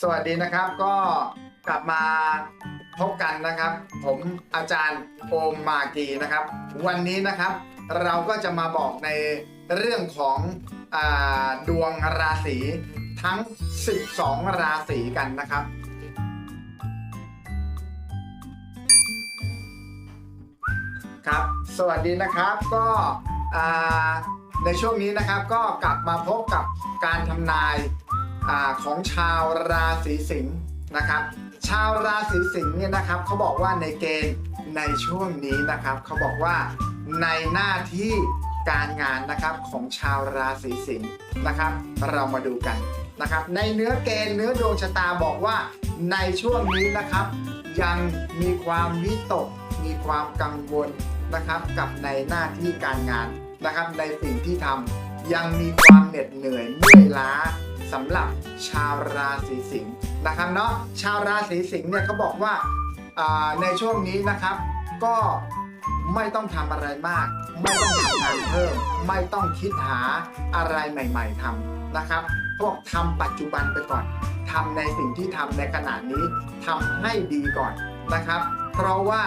สวัสดีนะครับก็กลับมาพบกันนะครับ ผมอาจารย์โอมมากีนะครับ วันนี้นะครับเราก็จะมาบอกในเรื่องของอดวงราศีทั้ง 12 ราศีกันนะครับ ครับ สวัสดีนะครับก็ในช่วงนี้นะครับก็กลับมาพบกับการทำนาย อของชาวราศีสิงห์นะครับ ชาวราศีสิงห์เนี่ยนะครับเขาบอกว่าในเกณฑ์ในช่วงนี้นะครับเขาบอกว่าในหน้าที่การงานนะครับของชาวราศีสิงห์นะครับ เรามาดูกันนะครับ ในเนื้อเกณฑ์เนื้อดวงชะตาบอกว่าในช่วงนี้นะครับ ยังมีความวิตก มีความกังวลนะครับ กับในหน้าที่การงานนะครับ ในสิ่งที่ทำยังมีความเหน็ดเหนื่อยเมื่อยล้า สำหรับชาวราศีสิงห์นะครับเนาะชาวราศีสิงห์เนี่ยเขาบอกว่าในช่วงนี้นะครับ ก็ไม่ต้องทำอะไรมาก ไม่ต้องทำงานเพิ่ม ไม่ต้องคิดหาอะไรใหม่ ๆทำนะครับพวกทำปัจจุบันไปก่อนทำในสิ่งที่ทำในขณะนี้ทำให้ดีก่อนนะครับ เพราะว่า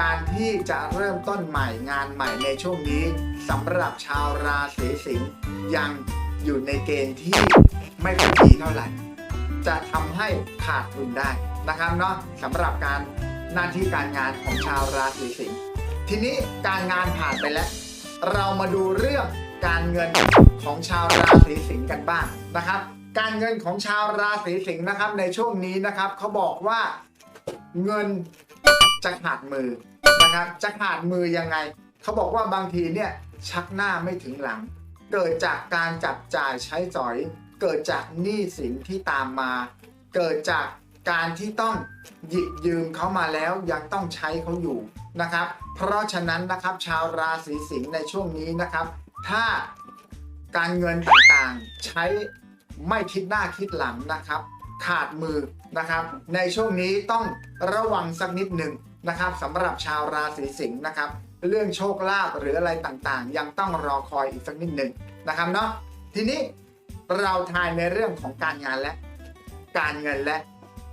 การที่จะเริ่มต้นใหม่งานใหม่ในช่วงนี้สำหรับชาวราศีสิงห์ยัง อยู่ในเกณฑ์ที่ไม่ค่อยดีเท่าไหร่ จะทำให้ขาดทุนได้นะครับเนาะสำหรับการหน้าที่การงานของชาวราศีสิงห์ทีนี้การงานผ่านไปแล้ว เรามาดูเรื่องการเงินของชาวราศีสิงห์กันบ้างนะครับ การเงินของชาวราศีสิงห์นะครับในช่วงนี้นะครับเขาบอกว่าเงินจะขาดมือนะครับจะขาดมือยังไงเขาบอกว่าบางทีเนี่ยชักหน้าไม่ถึงหลัง เกิดจากการจับจ่ายใช้สอย เกิดจากหนี้สินที่ตามมา เกิดจากการที่ต้องหยิบยืมเขามาแล้วยังต้องใช้เขาอยู่นะครับ เพราะฉะนั้นนะครับชาวราศีสิงห์ในช่วงนี้นะครับ ถ้าการเงินต่างๆ ใช้ไม่คิดหน้าคิดหลังนะครับ ขาดมือนะครับ ในช่วงนี้ต้องระวังสักนิดหนึ่งนะครับสำหรับชาวราศีสิงห์นะครับ เรื่องโชคลาภหรืออะไรต่างๆ ยังต้องรอคอยอีกสักนิดหนึ่งนะครับเนาะทีนี้เราทายในเรื่องของการงานและ การเงินและ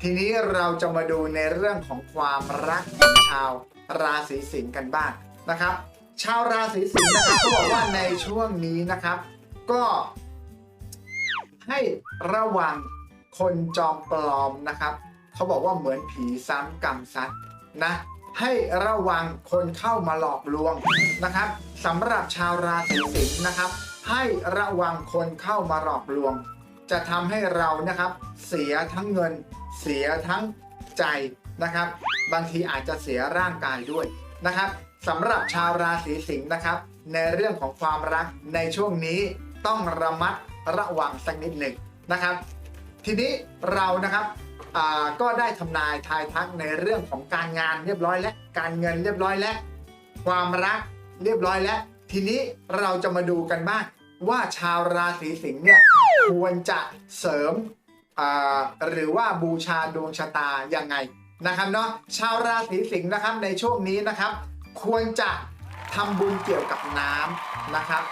ทีนี้เราจะมาดูในเรื่องของความรักของชาวราศีสิงห์กันบ้างนะครับ ชาวราศีสิงห์นะครับเขาบอกว่าในช่วงนี้นะครับ ก็ให้ระวังคนจอมปลอมนะครับ เขาบอกว่าเหมือนผีซ้ำกรรมซัดนะ ให้ระวังคนเข้ามาหลอกลวงนะครับสำหรับชาวราศีสิงห์นะครับ ให้ระวังคนเข้ามาหลอกลวง จะทำให้เรานะครับ เสียทั้งเงิน เสียทั้งใจนะครับ บางทีอาจจะเสียร่างกายด้วยนะครับสำหรับชาวราศีสิงห์นะครับ ในเรื่องของความรักในช่วงนี้ต้องระมัดระวังสักนิดหนึ่งนะครับ ทีนี้เรานะครับ ก็ได้ทำนายทายทักในเรื่องของการงานเรียบร้อยและการเงินเรียบร้อยและความรักเรียบร้อยแล้ว ทีนี้เราจะมาดูกันบ้างว่าชาวราศีสิงห์เนี่ยควรจะเสริมหรือว่าบูชาดวงชะตายังไงนะครับเนาะชาวราศีสิงห์นะครับในช่วงนี้นะครับ ควรจะทำบุญเกี่ยวกับน้ำนะครับ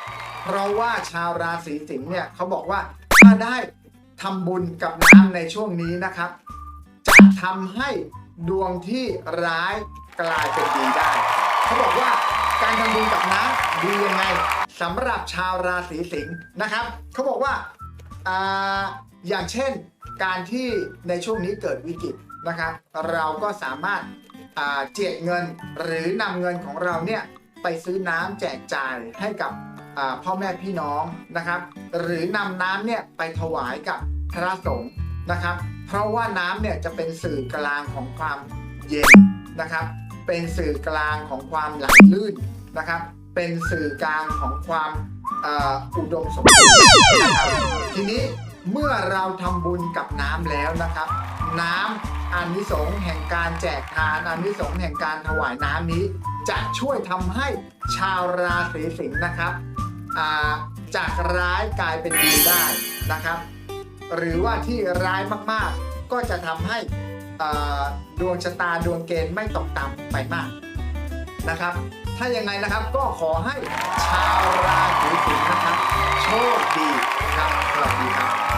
เพราะว่าชาวราศีสิงห์เนี่ยเขาบอกว่าถ้าได้ทำบุญกับน้ำในช่วงนี้นะครับ จะทำให้ดวงที่ร้ายกลายเป็นดีได้ เขาบอกว่าการทำบุญกับน้ำดียังไงสำหรับชาวราศีสิงห์นะครับ เขาบอกว่าอาอย่างเช่นการที่ในช่วงนี้เกิดวิกฤตนะครับ เราก็สามารถาเจียดเงินหรือนำเงินของเราเนี่ยไปซื้อน้ำแจกจ่ายให้กับพ่อแม่พี่น้องนะครับ หรือนำน้ำเนี่ยไปถวายกับพระสงฆ์ นะครับ เพราะว่าน้ำเนี่ยจะเป็นสื่อกลางของความเย็นนะครับ เป็นสื่อกลางของความไหลลื่นนะครับ เป็นสื่อกลางของความอ,อุดมสมบูรณ์นะครับทีนี้เมื่อเราทำบุญกับน้ำแล้วนะครับ น้ำอานิสงส์แห่งการแจกทานอานิสงส์แห่งการถวายน้ำนี้ จะช่วยทำให้ชาวราศีสิงห์นะครับจากร้ายกลายเป็นดีได้นะครับ หรือว่าที่ร้ายมากๆ ก็จะทำให้ดวงชะตาดวงเกณฑ์ไม่ตกต่ำไปมากนะครับ ถ้ายังไงนะครับก็ขอให้ชาวราศีสิงห์นะครับ โชคดีครับสวัสดีครับ